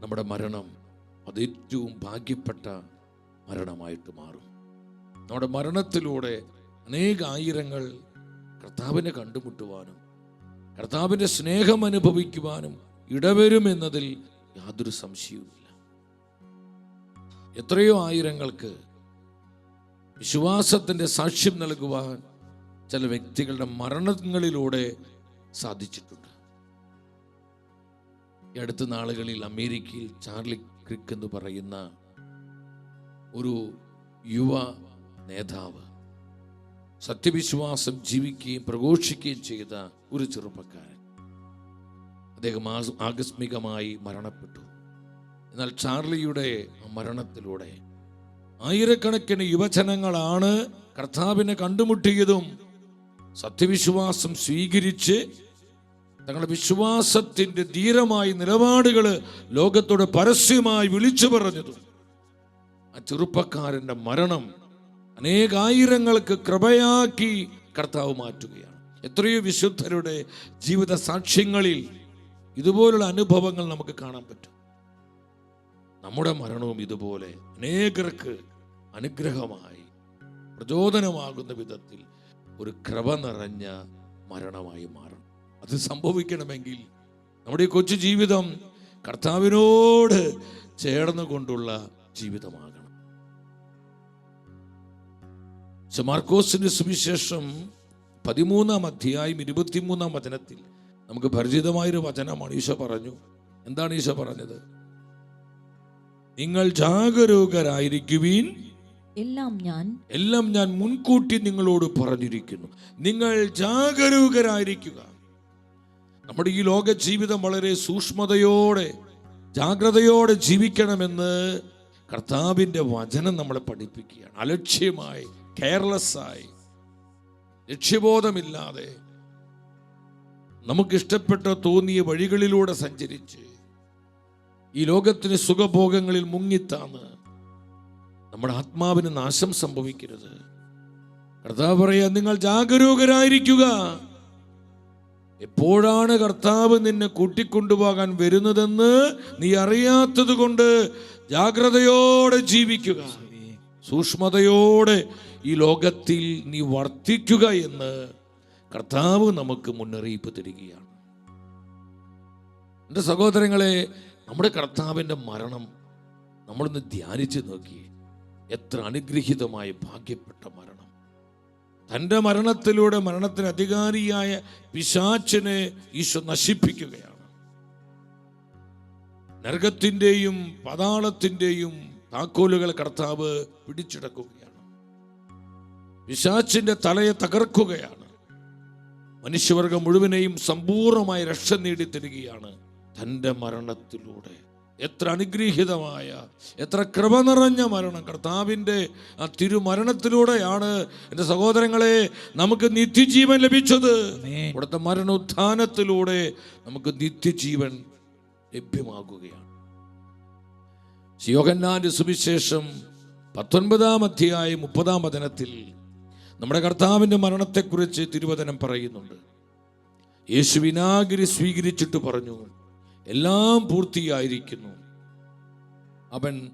നമ്മുടെ മരണം അത് ഏറ്റവും ഭാഗ്യപ്പെട്ട മരണമായിട്ട് മാറും. നമ്മുടെ മരണത്തിലൂടെ അനേക ആയിരങ്ങൾ കർത്താവിനെ കണ്ടുമുട്ടുവാനും കർത്താവിന്റെ സ്നേഹം അനുഭവിക്കുവാനും ഇടവരുമെന്നതിൽ യാതൊരു സംശയവുമില്ല. എത്രയോ ആയിരങ്ങൾക്ക് വിശ്വാസത്തിന്റെ സാക്ഷ്യം നൽകുവാൻ ചില വ്യക്തികളുടെ മരണങ്ങളിലൂടെ സാധിച്ചിട്ടുണ്ട്. ഈ അടുത്ത നാളുകളിൽ അമേരിക്കയിൽ ചാർലി ക്രിക്ക് എന്ന് പറയുന്ന ഒരു യുവ നേതാവ് സത്യവിശ്വാസം ജീവിക്കുകയും പ്രഘോഷിക്കുകയും ചെയ്ത ഒരു ചെറുപ്പക്കാരൻ. അദ്ദേഹം ആകസ്മികമായി മരണപ്പെട്ടു. എന്നാൽ ചാർലിയുടെ മരണത്തിലൂടെ ആയിരക്കണക്കിന് യുവജനങ്ങളാണ് കർത്താവിനെ കണ്ടുമുട്ടിയതും സത്യവിശ്വാസം സ്വീകരിച്ച് തങ്ങളുടെ വിശ്വാസത്തിന്റെ ധീരമായ നിലപാടുകൾ ലോകത്തോട് പരസ്യമായി വിളിച്ചു പറഞ്ഞതും ആ ചെറുപ്പക്കാരന്റെ മരണം അനേകായിരങ്ങൾക്ക് കൃപയാക്കി കർത്താവ് മാറ്റുകയാണ്. എത്രയോ വിശുദ്ധരുടെ ജീവിത സാക്ഷ്യങ്ങളിൽ ഇതുപോലുള്ള അനുഭവങ്ങൾ നമുക്ക് കാണാൻ പറ്റും. നമ്മുടെ മരണവും ഇതുപോലെ അനേകർക്ക് അനുഗ്രഹമായി പ്രചോദനമാകുന്ന വിധത്തിൽ ഒരു കൃപ നിറഞ്ഞ മരണമായി മാറണം. അത് സംഭവിക്കണമെങ്കിൽ നമ്മുടെ ഈ കൊച്ചു ജീവിതം കർത്താവിനോട് ചേർന്നുകൊണ്ടുള്ള ജീവിതമാകണം. പക്ഷെ മാർക്കോസിന്റെ സുവിശേഷം പതിമൂന്നാം അധ്യായം ഇരുപത്തിമൂന്നാം വചനത്തിൽ നമുക്ക് പരിചിതമായൊരു വചനമാണ് ഈശോ പറഞ്ഞു. എന്താണ് ഈശോ പറഞ്ഞത്? നിങ്ങൾ ജാഗരൂകരായിരിക്കുവീൻ. എല്ലാം ഞാൻ എല്ലാം ഞാൻ മുൻകൂട്ടി നിങ്ങളോട് പറഞ്ഞിരിക്കുന്നു. നിങ്ങൾ ജാഗരൂകരായിരിക്കുക. നമ്മുടെ ഈ ലോക ജീവിതം വളരെ സൂക്ഷ്മതയോടെ ജാഗ്രതയോടെ ജീവിക്കണമെന്ന് കർത്താവിന്റെ വചനം നമ്മളെ പഠിപ്പിക്കുകയാണ്. അലക്ഷ്യമായി കെയർലെസ്സായി ലക്ഷ്യബോധമില്ലാതെ നമുക്കിഷ്ടപ്പെട്ട തോന്നിയ വഴികളിലൂടെ സഞ്ചരിച്ച് ഈ ലോകത്തിന് സുഖഭോഗങ്ങളിൽ മുങ്ങിത്താന്ന് നമ്മുടെ ആത്മാവിന് നാശം സംഭവിക്കരുത്. കർത്താവ് പറയാ നിങ്ങൾ ജാഗരൂകരായിരിക്കുക. എപ്പോഴാണ് കർത്താവ് നിന്നെ കൂട്ടിക്കൊണ്ടുപോകാൻ വരുന്നതെന്ന് നീ അറിയാത്തത് കൊണ്ട് ജാഗ്രതയോടെ ജീവിക്കുക. സൂക്ഷ്മതയോടെ ഈ ലോകത്തിൽ നീ വർത്തിക്കുക എന്ന് കർത്താവ് നമുക്ക് മുന്നറിയിപ്പ് തരികയാണ്. എന്റെ സഹോദരങ്ങളെ നമ്മുടെ കർത്താവിന്റെ മരണം നമ്മളൊന്ന് ധ്യാനിച്ച് നോക്കി എത്ര അനുഗ്രഹീതമായ ഭാഗ്യപ്പെട്ട മരണം. തന്റെ മരണത്തിലൂടെ മരണത്തിന് അധികാരിയായ പിശാച്ചിനെ ഈശോ നശിപ്പിക്കുകയാണ്. നരകത്തിന്റെയും പതാളത്തിന്റെയും താക്കോലുകൾ കർത്താവ് പിടിച്ചെടുക്കുകയാണ്. പിശാച്ചിന്റെ തലയെ തകർക്കുകയാണ്. മനുഷ്യവർഗം മുഴുവനെയും സമ്പൂർണമായി രക്ഷ നേടി തരികയാണ് തന്റെ മരണത്തിലൂടെ. എത്ര അനുഗ്രഹീതമായ എത്ര കൃപ നിറഞ്ഞ മരണം. കർത്താവിന്റെ ആ തിരുമരണത്തിലൂടെയാണ് എന്റെ സഹോദരങ്ങളെ നമുക്ക് നിത്യജീവൻ ലഭിച്ചത്. ഇവിടുത്തെ മരണോത്ഥാനത്തിലൂടെ നമുക്ക് നിത്യജീവൻ ലഭ്യമാകുകയാണ്. യോഹന്നാന്റെ സുവിശേഷം പത്തൊൻപതാം അധ്യായം മുപ്പതാം വചനത്തിൽ നമ്മുടെ കർത്താവിന്റെ മരണത്തെക്കുറിച്ച് തിരുവചനം പറയുന്നുണ്ട്. യേശു വിനാഗിരി സ്വീകരിച്ചിട്ട് പറഞ്ഞു. എല്ലാം പൂർത്തിയായിരിക്കുന്നു. അവൻ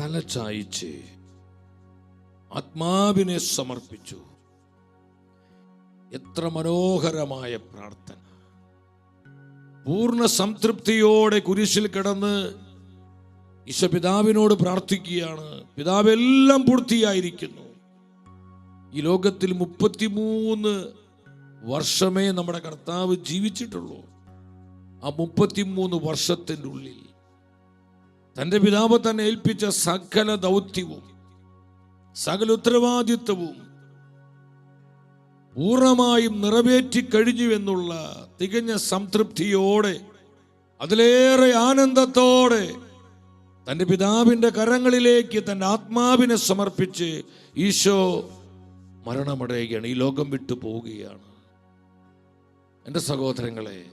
തലചായിച്ച് ആത്മാവിനെ സമർപ്പിച്ചു. എത്ര മനോഹരമായ പ്രാർത്ഥന. പൂർണ സംതൃപ്തിയോടെ കുരിശിൽ കിടന്ന് ഈശോ പിതാവിനോട് പ്രാർത്ഥിക്കുകയാണ്. പിതാവ് എല്ലാം പൂർത്തിയായിരിക്കുന്നു. ഈ ലോകത്തിൽ മുപ്പത്തിമൂന്ന് വർഷമേ നമ്മുടെ കർത്താവ് ജീവിച്ചിട്ടുള്ളൂ. ആ മുപ്പത്തിമൂന്ന് വർഷത്തിന്റെ ഉള്ളിൽ തന്റെ പിതാവ് തന്നെ ഏൽപ്പിച്ച സകല ദൗത്യവും സകല ഉത്തരവാദിത്വവും പൂർണമായും നിറവേറ്റി കഴിഞ്ഞു എന്നുള്ള തികഞ്ഞ സംതൃപ്തിയോടെ അതിലേറെ ആനന്ദത്തോടെ തന്റെ പിതാവിന്റെ കരങ്ങളിലേക്ക് തന്റെ ആത്മാവിനെ സമർപ്പിച്ച് ഈശോ മരണമടയുകയാണ്. ഈ ലോകം വിട്ടു പോവുകയാണ്. എന്റെ സഹോദരങ്ങളെ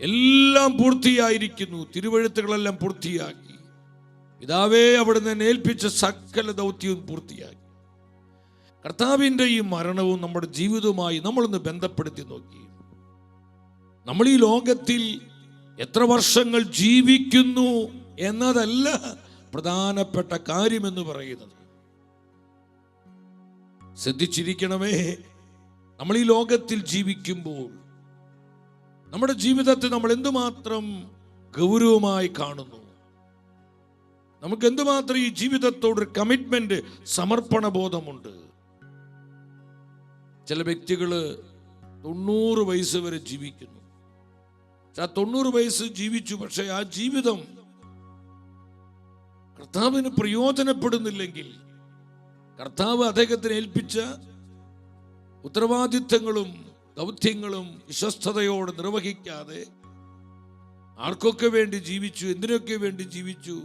എല്ലാം പൂർത്തിയായിരിക്കുന്നു. തിരുവഴുത്തുകളെല്ലാം പൂർത്തിയാക്കി. പിതാവേ അവിടുന്ന് ഏൽപ്പിച്ച സകല ദൗത്യവും പൂർത്തിയാക്കി. കർത്താവിന്റെ ഈ മരണവും നമ്മുടെ ജീവിതവുമായി നമ്മളൊന്ന് ബന്ധപ്പെടുത്തി നോക്കി. നമ്മൾ ഈ ലോകത്തിൽ എത്ര വർഷങ്ങൾ ജീവിക്കുന്നു എന്നതല്ല പ്രധാനപ്പെട്ട കാര്യമെന്ന് പറയുന്നത്. ശ്രദ്ധിച്ചിരിക്കണമേ നമ്മൾ ഈ ലോകത്തിൽ ജീവിക്കുമ്പോൾ നമ്മുടെ ജീവിതത്തെ നമ്മൾ എന്തുമാത്രം ഗൗരവമായി കാണുന്നു? നമുക്ക് എന്തുമാത്രം ഈ ജീവിതത്തോടൊരു കമ്മിറ്റ്മെന്റ് സമർപ്പണ ബോധമുണ്ട് ചില വ്യക്തികൾ തൊണ്ണൂറ് വയസ്സ് വരെ ജീവിക്കുന്നു. ആ തൊണ്ണൂറ് വയസ്സ് ജീവിച്ചു പക്ഷെ ആ ജീവിതം കർത്താവിന് പ്രയോജനപ്പെടുന്നില്ലെങ്കിൽ കർത്താവ് അദ്ദേഹത്തിന് ഏൽപ്പിച്ച ഉത്തരവാദിത്തങ്ങളും ദൗത്യങ്ങളും വിശ്വസ്തയോടെ നിർവഹിക്കാതെ ആർക്കൊക്കെ വേണ്ടി ജീവിച്ചു എന്തിനൊക്കെ വേണ്ടി ജീവിച്ചു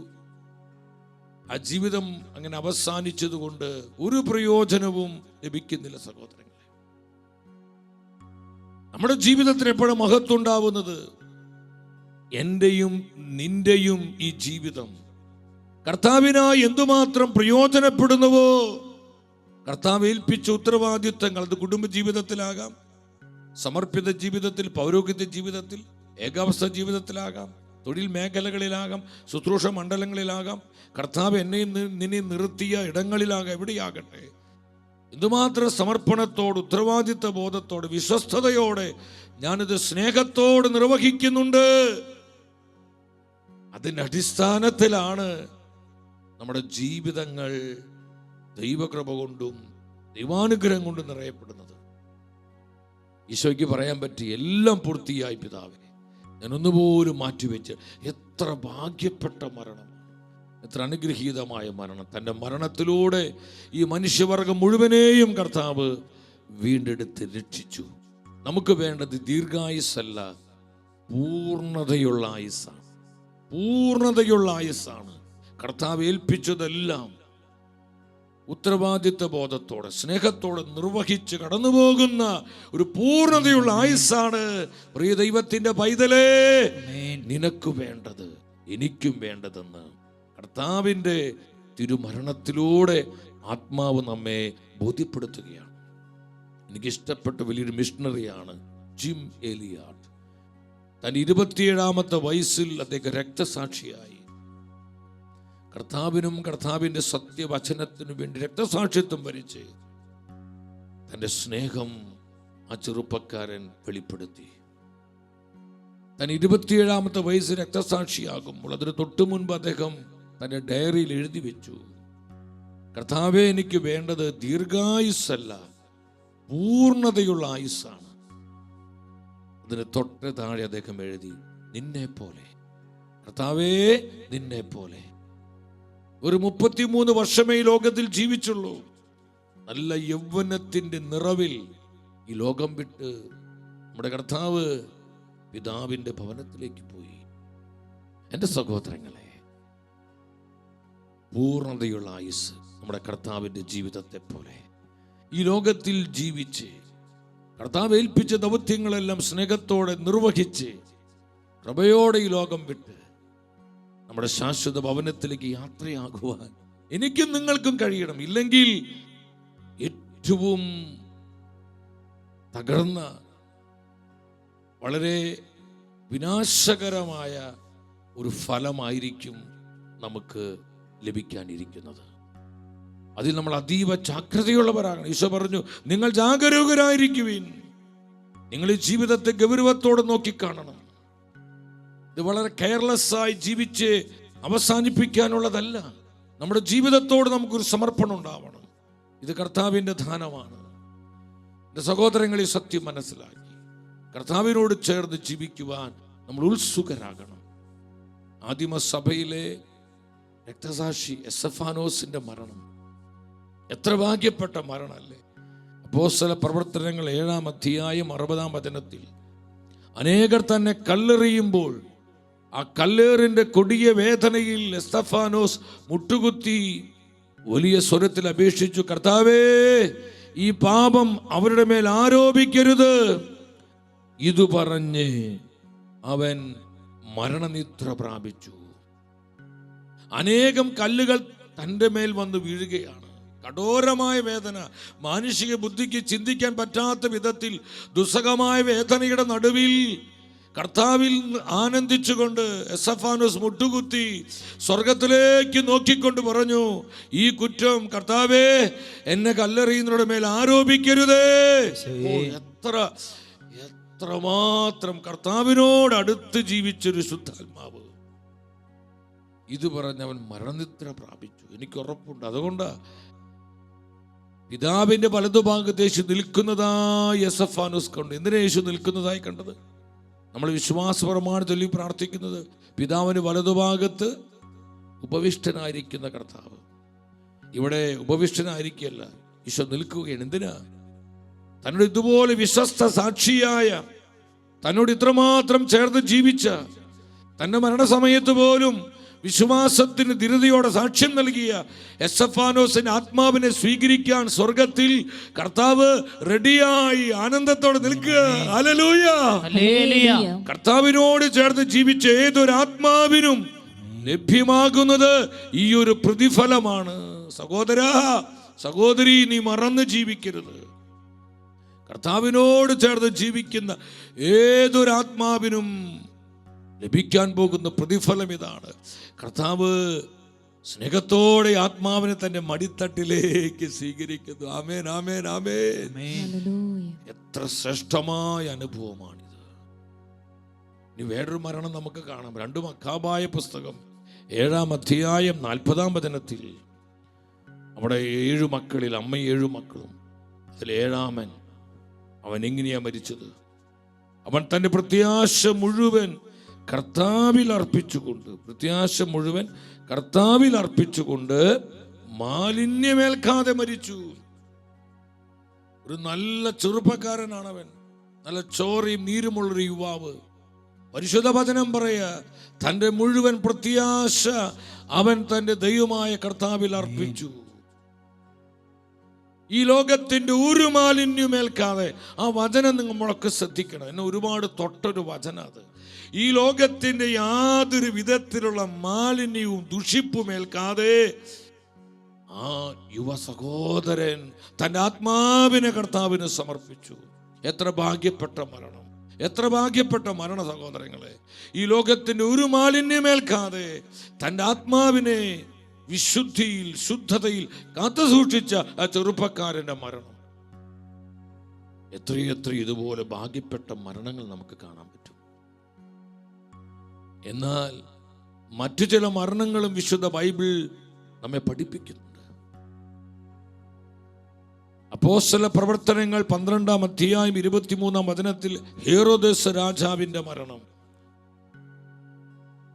ആ ജീവിതം അങ്ങനെ അവസാനിച്ചതുകൊണ്ട് ഒരു പ്രയോജനവും ലഭിക്കുന്നില്ല സഹോദരങ്ങളെ. നമ്മുടെ ജീവിതത്തിന് എപ്പോഴും മഹത്വം ഉണ്ടാവുന്നത്? എന്റെയും നിന്റെയും ഈ ജീവിതം. കർത്താവിനായി എന്തുമാത്രം പ്രയോജനപ്പെടുന്നുവോ? കർത്താവ് ഏൽപ്പിച്ച ഉത്തരവാദിത്തങ്ങൾ അത് കുടുംബ ജീവിതത്തിലാകാം സമർപ്പിത ജീവിതത്തിൽ പൗരോഹിത്യ ജീവിതത്തിൽ ഏകാവസ്ഥ ജീവിതത്തിലാകാം തൊഴിൽ മേഖലകളിലാകാം ശുശ്രൂഷ മണ്ഡലങ്ങളിലാകാം കർത്താവ് എന്നെയും നിന്നെ നിർത്തിയ ഇടങ്ങളിലാകാം എവിടെയാകട്ടെ. എന്തുമാത്രം സമർപ്പണത്തോട് ഉത്തരവാദിത്ത ബോധത്തോട് വിശ്വസ്തയോടെ ഞാനിത് സ്നേഹത്തോട് നിർവഹിക്കുന്നുണ്ട്. അതിന്റെ അടിസ്ഥാനത്തിലാണ് നമ്മുടെ ജീവിതങ്ങൾ ദൈവകൃപ കൊണ്ടും ദൈവാനുഗ്രഹം കൊണ്ടും നിറയപ്പെടുന്നത്. ഈശോയ്ക്ക് പറയാൻ പറ്റി എല്ലാം പൂർത്തിയായി പിതാവേ ഞാൻ ഒന്നുപോലും മാറ്റിവെച്ച് എത്ര ഭാഗ്യപ്പെട്ട മരണം. എത്ര അനുഗ്രഹീതമായ മരണം. തന്റെ മരണത്തിലൂടെ ഈ മനുഷ്യവർഗം മുഴുവനെയും കർത്താവ് വീണ്ടെടുത്ത് രക്ഷിച്ചു. നമുക്ക് വേണ്ടത് ദീർഘായുസല്ല പൂർണതയുള്ള ആയുസ്സാണ്. പൂർണതയുള്ള ആയുസ്സാണ്. കർത്താവ് ഏൽപ്പിച്ചതെല്ലാം ഉത്തരവാദിത്വ ബോധത്തോടെ സ്നേഹത്തോടെ നിർവഹിച്ച് കടന്നു പോകുന്ന ഒരു പൂർണതയുള്ള ആയുസ്സാണ് പ്രിയ ദൈവത്തിന്റെ പൈതലേ. നിനക്ക് വേണ്ടത് എനിക്കും വേണ്ടതെന്ന് കർത്താവിന്റെ തിരുമരണത്തിലൂടെ ആത്മാവ് നമ്മെ ബോധ്യപ്പെടുത്തുകയാണ്. എനിക്കിഷ്ടപ്പെട്ട വലിയൊരു മിഷണറിയാണ് ജിം എലിയാർ തന്റെ ഇരുപത്തിയേഴാമത്തെ വയസ്സിൽ അദ്ദേഹം രക്തസാക്ഷിയായി. കർത്താവിനും കർത്താവിന്റെ സത്യവചനത്തിനു വേണ്ടി രക്തസാക്ഷിത്വം വരിച്ച് തന്റെ സ്നേഹം ആ ചെറുപ്പക്കാരൻ വെളിപ്പെടുത്തി. താൻ ഇരുപത്തിയേഴാമത്തെ വയസ്സ് രക്തസാക്ഷിയാകുമ്പോൾ അതിന് തൊട്ടു മുൻപ് അദ്ദേഹം തന്റെ ഡയറിയിൽ എഴുതി വെച്ചു. കർത്താവെ എനിക്ക് വേണ്ടത് ദീർഘായുസ്സല്ല പൂർണതയുള്ള ആയുസ്സാണ്. അതിന് തൊട്ട് താഴെ അദ്ദേഹം എഴുതി നിന്നെ പോലെ കർത്താവേ നിന്നെ പോലെ ഒരു മുപ്പത്തിമൂന്ന് വർഷമേ ഈ ലോകത്തിൽ ജീവിച്ചുള്ളൂ. നല്ല യൗവനത്തിന്റെ നിറവിൽ ഈ ലോകം വിട്ട് നമ്മുടെ കർത്താവ് പിതാവിന്റെ ഭവനത്തിലേക്ക് പോയി. എന്റെ സഹോദരങ്ങളെ പൂർണതയുള്ള ആയുസ് നമ്മുടെ കർത്താവിന്റെ ജീവിതത്തെ പോലെ. ഈ ലോകത്തിൽ ജീവിച്ച് കർത്താവ് ഏൽപ്പിച്ച ദൗത്യങ്ങളെല്ലാം സ്നേഹത്തോടെ നിർവഹിച്ച് കൃപയോടെ ഈ ലോകം വിട്ട് നമ്മുടെ ശാശ്വത ഭവനത്തിലേക്ക് യാത്രയാകുവാൻ എനിക്കും നിങ്ങൾക്കും കഴിയണം. ഇല്ലെങ്കിൽ ഏറ്റവും തകർന്ന വളരെ വിനാശകരമായ ഒരു ഫലമായിരിക്കും നമുക്ക് ലഭിക്കാനിരിക്കുന്നത്. അതിൽ നമ്മൾ അതീവ ജാഗ്രതയുള്ളവരാകണം. ഈശോ പറഞ്ഞു നിങ്ങൾ ജാഗരൂകരായിരിക്കുവിൻ. നിങ്ങൾ ജീവിതത്തെ ഗൗരവത്തോടെ നോക്കിക്കാണണം. ഇത് വളരെ കെയർലെസ് ആയി ജീവിച്ച് അവസാനിപ്പിക്കാനുള്ളതല്ല. നമ്മുടെ ജീവിതത്തോട് നമുക്കൊരു സമർപ്പണം ഉണ്ടാവണം. ഇത് കർത്താവിന്റെ ധാനമാണ് എന്റെ സഹോദരങ്ങളെ സത്യം മനസ്സിലാക്കി. കർത്താവിനോട് ചേർന്ന് ജീവിക്കുവാൻ നമ്മൾ ഉത്സുകരാകണം. ആദിമസഭയിലെ രക്തസാക്ഷി എസഫാനോസിന്റെ മരണം. എത്ര ഭാഗ്യപ്പെട്ട മരണമല്ലേ? അപ്പോസ്തല പ്രവർത്തനങ്ങൾ ഏഴാം അധ്യായം അറുപതാം വചനത്തിൽ അനേകർ തന്നെ കല്ലെറിയുമ്പോൾ ആ കല്ലേറിന്റെ കൊടിയ വേദനയിൽ എസ്തഫാനോസ് മുട്ടുകുത്തി വലിയ സ്വരത്തിൽ അപേക്ഷിച്ചു കർത്താവേ ഈ പാപം അവരുടെ മേൽ ആരോപിക്കരുത്. ഇതു പറഞ്ഞ് അവൻ മരണനിദ്ര പ്രാപിച്ചു. അനേകം കല്ലുകൾ തന്റെ മേൽ വന്ന് വീഴുകയാണ്. കഠോരമായ വേദന മാനുഷിക ബുദ്ധിക്ക് ചിന്തിക്കാൻ പറ്റാത്ത വിധത്തിൽ ദുസ്സഹമായ വേദനയുടെ നടുവിൽ കർത്താവിൽ ആനന്ദിച്ചുകൊണ്ട് എസഫാനോസ് മുട്ടുകുത്തി സ്വർഗത്തിലേക്ക് നോക്കിക്കൊണ്ട് പറഞ്ഞു ഈ കുറ്റം കർത്താവേ എന്നെ കല്ലെറിയുന്നവരുടെ മേൽ ആരോപിക്കരുതേ. എത്ര എത്രമാത്രം കർത്താവിനോട് അടുത്ത് ജീവിച്ചൊരു ശുദ്ധാത്മാവ്. ഇത് പറഞ്ഞവൻ മരണനിദ്ര പ്രാപിച്ചു. എനിക്ക് ഉറപ്പുണ്ട്. അതുകൊണ്ടാ പിതാവിന്റെ വലതുഭാഗത്ത് യേശു നിൽക്കുന്നതായി എസഫാനോസ് കണ്ടു. എന്തിനാ യേശു നിൽക്കുന്നതായി കണ്ടത്? നമ്മൾ വിശ്വാസപരമാണ് ചൊല്ലി പ്രാർത്ഥിക്കുന്നത്. പിതാവിന് വലതുഭാഗത്ത് ഉപവിഷ്ടനായിരിക്കുന്ന കർത്താവ്. ഇവിടെ ഉപവിഷ്ടനായിരിക്കുകയല്ല ഈശോ നിൽക്കുകയാണ്. എന്തിനാ? തന്നോട് ഇതുപോലെ വിശ്വസ്ത സാക്ഷിയായ തന്നോട് ഇത്രമാത്രം ചേർന്ന് ജീവിച്ച തന്റെ മരണസമയത്ത് പോലും വിശ്വാസത്തിന് ധീരതയോടെ സാക്ഷ്യം നൽകിയ എസ് എഫാനോസിന്റെ ആത്മാവിനെ സ്വീകരിക്കാൻ സ്വർഗത്തിൽ കർത്താവ് റെഡിയായി ആനന്ദത്തോടെ നിൽക്കുക. കർത്താവിനോട് ചേർന്ന് ജീവിച്ച ഏതൊരു ആത്മാവിനും ലഭ്യമാകുന്നത് ഈ ഒരു പ്രതിഫലമാണ്. സഹോദര സഹോദരി നീ മറന്ന് ജീവിക്കരുത്. കർത്താവിനോട് ചേർന്ന് ജീവിക്കുന്ന ഏതൊരു ആത്മാവിനും ലഭിക്കാൻ പോകുന്ന പ്രതിഫലം ഇതാണ്. കർത്താവ് സ്നേഹത്തോടെ ആത്മാവിനെ തന്റെ മടിത്തട്ടിലേക്ക് സ്വീകരിക്കുന്നു. ആമേൻ ആമേൻ ആമേൻ. എത്ര ശ്രേഷ്ഠമായ അനുഭവമാണിത്. ഇനി വേറൊരു മരണം നമുക്ക് കാണാം. രണ്ടു മക്കാബായ പുസ്തകം ഏഴാം അധ്യായം നാൽപ്പതാം വചനത്തിൽ. അവിടെ ഏഴു മക്കളിൽ അമ്മ ഏഴു മക്കളും. അതിൽ ഏഴാമൻ അവൻ എങ്ങനെയാ മരിച്ചത്? അവൻ തന്റെ പ്രത്യാശ മുഴുവൻ കർത്താവിൽ അർപ്പിച്ചുകൊണ്ട് പ്രത്യാശ മുഴുവൻ കർത്താവിൽ അർപ്പിച്ചുകൊണ്ട് മാലിന്യമേൽക്കാതെ മരിച്ചു. ഒരു നല്ല ചെറുപ്പക്കാരനാണ് അവൻ നല്ല ചോറയും നീരുമുള്ളൊരു യുവാവ്. പരിശുദ്ധ വചനം പറയുക തന്റെ മുഴുവൻ പ്രത്യാശ അവൻ തന്റെ ദൈവമായ കർത്താവിൽ അർപ്പിച്ചു. ഈ ലോകത്തിന്റെ ഒരു മാലിന്യമേൽക്കാതെ ആ വചനം നമ്മളൊക്കെ ശ്രദ്ധിക്കണം. എന്നെ ഒരുപാട് തൊട്ടൊരു വചനം അത്. ഈ ലോകത്തിന്റെ യാതൊരു വിധത്തിലുള്ള മാലിന്യവും ദുഷിപ്പും ഏൽക്കാതെ ആ യുവ സഹോദരൻ തന്റെ ആത്മാവിനെ കർത്താവിന് സമർപ്പിച്ചു. എത്ര ഭാഗ്യപ്പെട്ട മരണം. എത്ര ഭാഗ്യപ്പെട്ട മരണ സഹോദരങ്ങളെ. ഈ ലോകത്തിന്റെ ഒരു മാലിന്യമേൽക്കാതെ തന്റെ ആത്മാവിനെ വിശുദ്ധിയിൽ ശുദ്ധതയിൽ കാത്തു സൂക്ഷിച്ച ആ ചെറുപ്പക്കാരന്റെ മരണം. എത്രയെത്ര ഇതുപോലെ ഭാഗ്യപ്പെട്ട മരണങ്ങൾ നമുക്ക് പറ്റും. എന്നാൽ മറ്റു ചില മരണങ്ങളും വിശുദ്ധ ബൈബിൾ നമ്മെ പഠിപ്പിക്കുന്നുണ്ട്. അപ്പോസ്തല പ്രവർത്തനങ്ങൾ പന്ത്രണ്ടാം അധ്യായം ഇരുപത്തിമൂന്നാം വചനത്തിൽ ഹേറോദസ് രാജാവിന്റെ മരണം.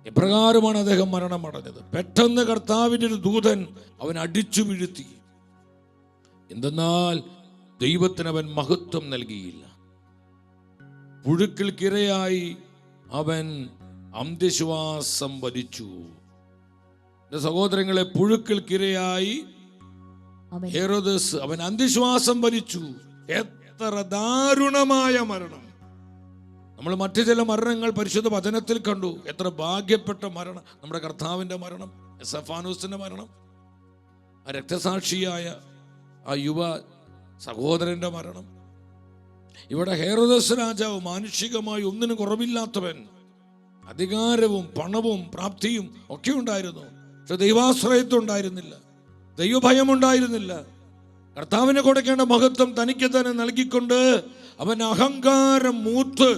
എപ്രകാരമാണ് അദ്ദേഹം മരണമടഞ്ഞത് പെട്ടെന്ന് കർത്താവിന്റെ ഒരു ദൂതൻ അവൻ അടിച്ചു വീഴ്ത്തി. എന്തെന്നാൽ ദൈവത്തിന് അവൻ മഹത്വം നൽകിയില്ല. പുഴുക്കൾക്കിരയായി അവൻ അന്ത്യശ്വാസം വലിച്ചു എന്റെ സഹോദരങ്ങളെ പുഴുക്കൾക്കിരയായി അവൻ ഹെറോദസ് അവൻ അന്ത്യശ്വാസം വലിച്ചു എത്ര ദാരുണമായ മരണം. നമ്മൾ മറ്റു ചില മരണങ്ങൾ പരിശുദ്ധ വചനത്തിൽ കണ്ടു. എത്ര ഭാഗ്യപ്പെട്ട മരണം. നമ്മുടെ കർത്താവിന്റെ മരണം എസഫാനൂസിന്റെ മരണം ആ രക്തസാക്ഷിയായ ആ യുവ സഹോദരന്റെ മരണം. ഇവിടെ ഹേറോദസ് രാജാവ് മാനുഷികമായി ഒന്നിനും കുറവില്ലാത്തവൻ. അധികാരവും പണവും പ്രാപ്തിയും ഒക്കെ ഉണ്ടായിരുന്നു. പക്ഷെ ദൈവാശ്രയത്വം ഉണ്ടായിരുന്നില്ല. ദൈവഭയം ഉണ്ടായിരുന്നില്ല. കർത്താവിനെ കൊടുക്കേണ്ട മഹത്വം തനിക്ക് തന്നെ നൽകിക്കൊണ്ട് അവൻ അഹങ്കാരം മൂത്ത്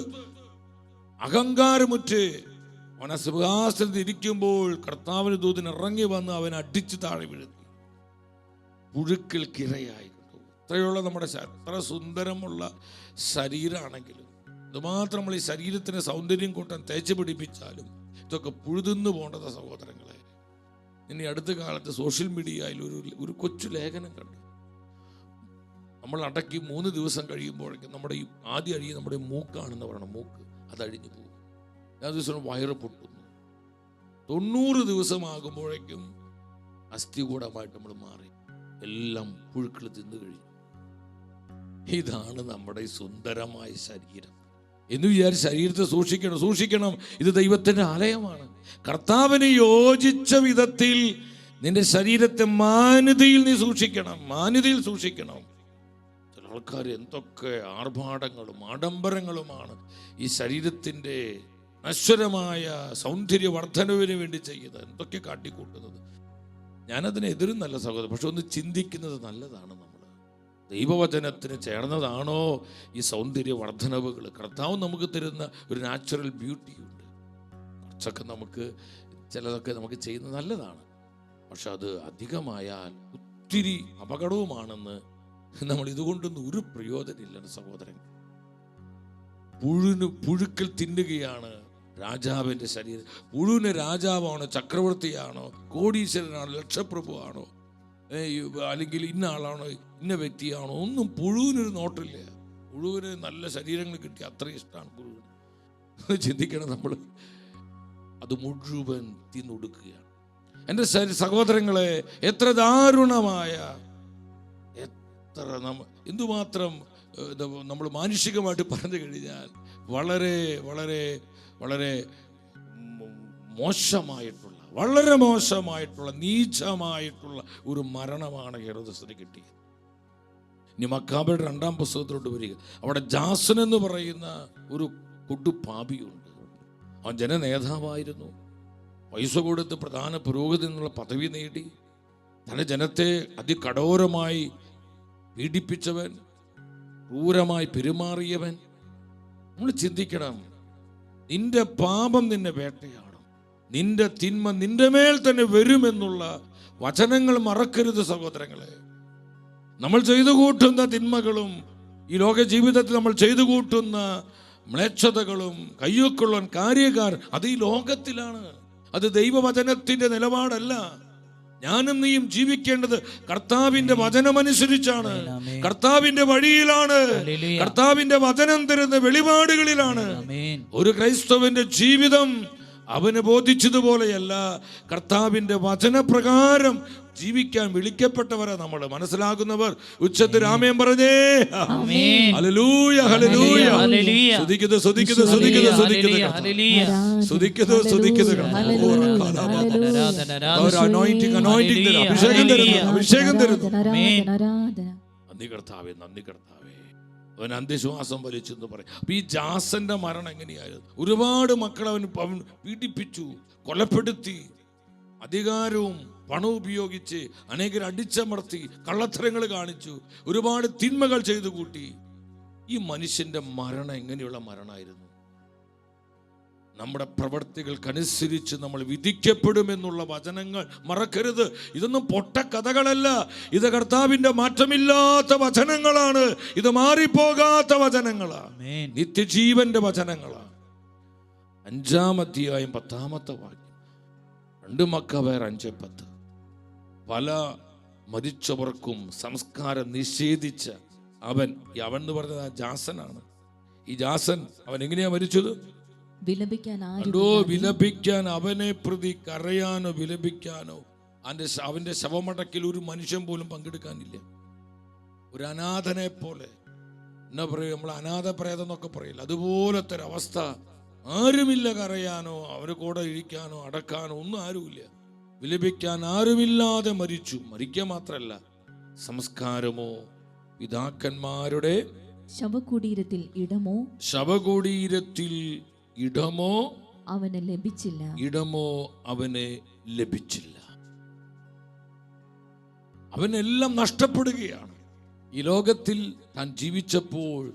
അഹങ്കാരമുറ്റ് അവൻ ആ ഇരിക്കുമ്പോൾ കർത്താവിന് ദൂതൻ ഇറങ്ങി വന്ന് അവൻ അടിച്ച് താഴെ വീഴുന്നു. പുഴുക്കൽക്കിരയായി കിരയായിരുന്നു ഇത്രയുള്ള നമ്മുടെ എത്ര സുന്ദരമുള്ള ശരീരമാണെങ്കിലും ഇതുമാത്രം നമ്മൾ ഈ ശരീരത്തിന് സൗന്ദര്യം കൂട്ടാൻ തേച്ച് പിടിപ്പിച്ചാലും ഇതൊക്കെ പുഴുതിന്നു പോകേണ്ടത് സഹോദരങ്ങളെ. ഇനി അടുത്ത കാലത്ത് സോഷ്യൽ മീഡിയയിൽ ഒരു ഒരു കൊച്ചു ലേഖനം കണ്ടു. നമ്മൾ അടക്കി മൂന്ന് ദിവസം കഴിയുമ്പോഴേക്കും നമ്മുടെ ഈ ആദ്യം അഴിയ നമ്മുടെ മൂക്കാണെന്ന് പറയണം. മൂക്ക് അത് അഴിഞ്ഞു പോകും. ആ ദിവസം വയറ് പൊട്ടുന്നു. തൊണ്ണൂറ് ദിവസമാകുമ്പോഴേക്കും അസ്ഥികൂടമായിട്ട് നമ്മൾ മാറി. എല്ലാം പുഴുക്കൾ തിന്നു കഴിഞ്ഞു. ഇതാണ് നമ്മുടെ സുന്ദരമായ ശരീരം. എന്ന് വിചാരിച്ച് ശരീരത്തെ സൂക്ഷിക്കണം സൂക്ഷിക്കണം. ഇത് ദൈവത്തിന്റെ ആലയമാണ്. കർത്താവിന് യോജിച്ച വിധത്തിൽ നിന്റെ ശരീരത്തെ മാന്യതയിൽ നീ സൂക്ഷിക്കണം മാന്യതയിൽ സൂക്ഷിക്കണം. ചില ആൾക്കാർ എന്തൊക്കെ ആർഭാടങ്ങളും ആഡംബരങ്ങളുമാണ് ഈ ശരീരത്തിന്റെ നശ്വരമായ സൗന്ദര്യ വർധനവിന് വേണ്ടി ചെയ്യുന്നത്. എന്തൊക്കെ കാട്ടിക്കൂട്ടുന്നത്? ഞാനതിനെതിരും എതിരുന്നല്ല സഹോദരൻ പക്ഷെ ഒന്ന് ചിന്തിക്കുന്നത് നല്ലതാണ് നമ്മൾ. ദൈവവചനത്തിന് ചേർന്നതാണോ ഈ സൗന്ദര്യ വർധനവുകൾ കർത്താവ് നമുക്ക് തരുന്ന ഒരു നാച്ചുറൽ ബ്യൂട്ടിയുണ്ട് കുറച്ചൊക്കെ നമുക്ക് ചിലതൊക്കെ നമുക്ക് ചെയ്യുന്നത് നല്ലതാണ്. പക്ഷെ അത് അധികമായാൽ ഒത്തിരി അപകടവുമാണെന്ന് നമ്മൾ ഇതുകൊണ്ടൊന്നും ഒരു പ്രയോജനമില്ല സഹോദരൻ. പുഴുന് പുഴുക്കൾ തിന്നുകയാണ് രാജാവിന്റെ ശരീരം. പുഴുവിന് രാജാവാണോ ചക്രവർത്തിയാണോ കോടീശ്വരനാണോ ലക്ഷപ്രഭുവാണോ? അല്ലെങ്കിൽ ഇന്ന ആളാണോ ഇന്ന വ്യക്തിയാണോ ഒന്നും പുഴുവിനൊരു നോട്ടില്ല പുഴുവിന് നല്ല ശരീരങ്ങൾ കിട്ടി അത്രയും ഇഷ്ടമാണ് പുഴുവിന്. ചിന്തിക്കണം നമ്മൾ. അത് മുഴുവൻ തിന്നൊടുക്കുകയാണ്. എന്റെ സഹോദരങ്ങളെ എത്ര ദാരുണമായ എത്ര നമ്മ എന്തുമാത്രം നമ്മൾ മാനുഷികമായിട്ട് പറഞ്ഞു കഴിഞ്ഞാൽ വളരെ വളരെ വളരെ മോശമായിട്ടുള്ള വളരെ മോശമായിട്ടുള്ള നീചമായിട്ടുള്ള ഒരു മരണമാണ് ഹെറോദസിന് കിട്ടിയത്. ഇനി മക്കാബയുടെ രണ്ടാം പുസ്തകത്തിലോട്ട് വരിക. അവിടെ ജാസൻ എന്ന് പറയുന്ന ഒരു കൊടുപ്പാപിയുണ്ട് അവൻ ജനനേതാവായിരുന്നു. പൈസ കൊടുത്ത് പ്രധാന പുരോഗതി എന്നുള്ള പദവി നേടി. തന്റെ ജനത്തെ അതികഠോരമായി പീഡിപ്പിച്ചവൻ ക്രൂരമായി പെരുമാറിയവൻ. നമ്മൾ ചിന്തിക്കണം നിന്റെ പാപം നിന്നെ വേട്ടയാടും നിന്റെ തിന്മ നിന്റെ മേൽ തന്നെ വരുമെന്നുള്ള വചനങ്ങൾ മറക്കരുത് സഹോദരങ്ങളെ. നമ്മൾ ചെയ്തു കൂട്ടുന്ന തിന്മകളും ഈ ലോക ജീവിതത്തിൽ നമ്മൾ ചെയ്തു കൂട്ടുന്ന മ്ലേച്ഛതകളും കയ്യൊക്കുള്ള കാര്യക്കാർ അത് ഈ ലോകത്തിലാണ്. അത് ദൈവവചനത്തിന്റെ നിലപാടല്ല. ഞാനും നീയും ജീവിക്കേണ്ടത് കർത്താവിന്റെ വചനമനുസരിച്ചാണ്. കർത്താവിന്റെ വഴിയിലാണ്. കർത്താവിന്റെ വചനം തരുന്ന വെളിപാടുകളിലാണ്. ഒരു ക്രൈസ്തവന്റെ ജീവിതം അവന് ബോധിച്ചതുപോലെയല്ല കർത്താവിന്റെ വചനപ്രകാരം ജീവിക്കാൻ വിളിക്കപ്പെട്ടവരാ നമ്മൾ മനസ്സിലാകുന്നവർ. ഉച്ചത്തിൽ രാമയം പറഞ്ഞേ. ഹലലൂയ കർത്താവേ. ഓ, റക്കാലാബാ. ഒരു anointing, anointing തരുന്നു. അഭിഷേകം തരുന്നു അഭിഷേകം തരുന്നു. നന്ദി കർത്താവേ നന്ദി കർത്താവേ. അവൻ അന്ത്യശ്വാസം വലിച്ചു എന്ന് പറയും അപ്പം ഈ ജാസന്റെ മരണം എങ്ങനെയായിരുന്നു? ഒരുപാട് മക്കൾ അവൻ അവൻ പീഡിപ്പിച്ചു കൊലപ്പെടുത്തി അധികാരവും പണം ഉപയോഗിച്ച് അനേകർ അടിച്ചമർത്തി കള്ളത്തരങ്ങൾ കാണിച്ചു ഒരുപാട് തിന്മകൾ ചെയ്തു കൂട്ടി. ഈ മനുഷ്യന്റെ മരണം എങ്ങനെയുള്ള മരണമായിരുന്നു? നമ്മുടെ പ്രവൃത്തികൾക്കനുസരിച്ച് നമ്മൾ വിധിക്കപ്പെടുമെന്നുള്ള വചനങ്ങൾ മറക്കരുത്. ഇതൊന്നും പൊട്ട കഥകളല്ല. ഇത് കർത്താവിന്റെ മാറ്റമില്ലാത്ത വചനങ്ങളാണ്. ഇത് മാറിപ്പോകാത്ത വചനങ്ങളാണ്. നിത്യജീവന്റെ വചനങ്ങളാണ്. അഞ്ചാം അധ്യായം പത്താമത്തെ വാക്യം. രണ്ട് മക്കവേർ അഞ്ച് പത്ത്. പല മരിച്ചവർക്കും സംസ്കാരം നിഷേധിച്ച അവൻ അവൻ എന്ന് പറഞ്ഞത് ആ ജാസനാണ്. ഈ ജാസൻ അവൻ എങ്ങനെയാ മരിച്ചത്? വിലപിക്കാൻ ആരും വിലപിക്കാൻ അവനെ പ്രതി കരയാനോ വിലപിക്കാനോ. അവന്റെ അവന്റെ ശവമടക്കിൽ ഒരു മനുഷ്യൻ പോലും പങ്കെടുക്കാനില്ല. ഒരു അനാഥനെ പോലെ. എന്നാ പറയും നമ്മൾ അനാഥ പ്രേതം എന്നൊക്കെ പറയില്ല? അതുപോലത്തെ ഒരു അവസ്ഥ. ആരുമില്ല കരയാനോ അവരെ കൂടെ ഇരിക്കാനോ അടക്കാനോ ഒന്നും ആരുമില്ല. വിലപിക്കാൻ ആരുമില്ലാതെ മരിച്ചു. മരിക്കുക മാത്രമല്ല സംസ്കാരമോ പിതാക്കന്മാരുടെ ശവകുടീരത്തിൽ ഇടമോ? ശവകുടീരത്തിൽ ഇടമോ? അവന് ലഭിച്ചില്ല. ഇടമോ അവനെ ലഭിച്ചില്ല. അവനെല്ലാം നഷ്ടപ്പെടുകയാണ്. ഈ ലോകത്തിൽ താൻ ജീവിച്ചപ്പോൾ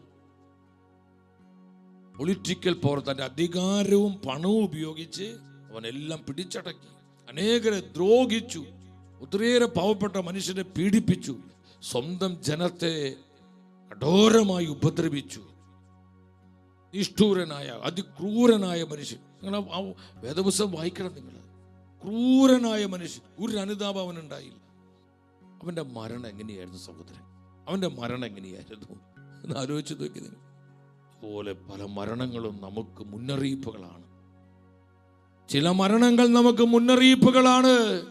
പൊളിറ്റിക്കൽ പവർ തന്റെ അധികാരവും പണവും ഉപയോഗിച്ച് അവനെല്ലാം പിടിച്ചടക്കി. അനേകരെ ദ്രോഹിച്ചു. ഒത്തിരിയേറെ പാവപ്പെട്ട മനുഷ്യരെ പീഡിപ്പിച്ചു. സ്വന്തം ജനത്തെ കഠോരമായി ഉപദ്രവിച്ചു. നിഷ്ഠൂരനായ അതിക്രൂരനായ മനുഷ്യൻ. നിങ്ങൾ ആ- വേദപുസ്തകം വായിക്കണം നിങ്ങൾ. ക്രൂരനായ മനുഷ്യൻ. ഒരു അനുതാപം അവനുണ്ടായില്ല. അവന്റെ മരണം എങ്ങനെയായിരുന്നു സഹോദരൻ? അവന്റെ മരണം എങ്ങനെയായിരുന്നു? എന്ന് ആലോചിച്ച് നോക്കി നിങ്ങൾ. അതുപോലെ പല മരണങ്ങളും നമുക്ക് മുന്നറിയിപ്പുകളാണ്. ചില മരണങ്ങൾ നമുക്ക് മുന്നറിയിപ്പുകളാണ്.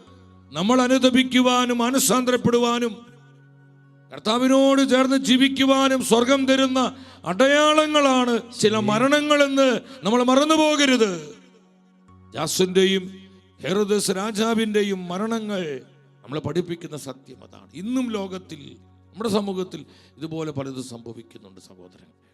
നമ്മൾ അനുദപിക്കുവാനും അനുസാന്തരപ്പെടുവാനും കർത്താവിനോട് ചേർന്ന് ജീവിക്കുവാനും സ്വർഗം തരുന്ന അടയാളങ്ങളാണ് ചില മരണങ്ങളെന്ന് നമ്മൾ മറന്നു പോകരുത്. ജാസുന്റെയും ഹെറോദസ് രാജാവിന്റെയും മരണങ്ങൾ നമ്മൾ പഠിപ്പിക്കുന്ന സത്യം അതാണ്. ഇന്നും ലോകത്തിൽ നമ്മുടെ സമൂഹത്തിൽ ഇതുപോലെ പലതും സംഭവിക്കുന്നുണ്ട് സഹോദരൻ.